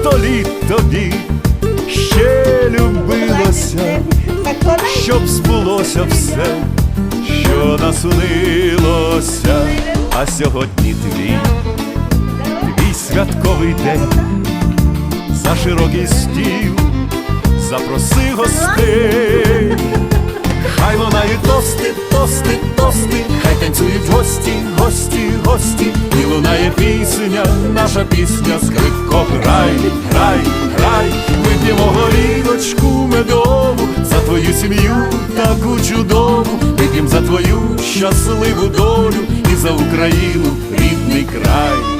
щоб століт тобі ще любилося, щоб збулося все, що наснилося, а сьогодні твій твій святковий день, за широкий стіл, запроси гостей, хай лунають тости, тости, тости, хай танцюють гості, гості, гості, лунає пісня, наша пісня, скрипко, грай, грай, грай, вип'ємо горілочку медову за твою сім'ю таку чудову, вип'ємо за твою щасливу долю і за Україну рідний край.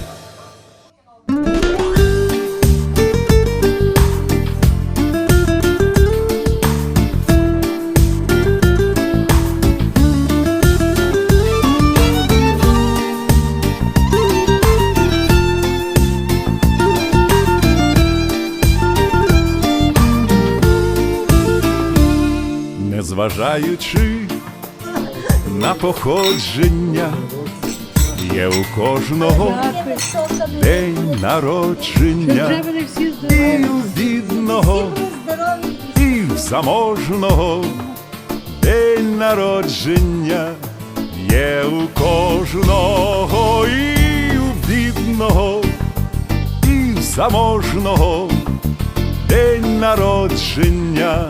Незважаючи на походження, є у кожного день народження, і у бідного, і в заможного день народження є у кожного, і у бідного, і в заможного день народження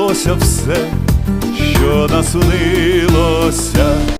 збулося все, що наснилося.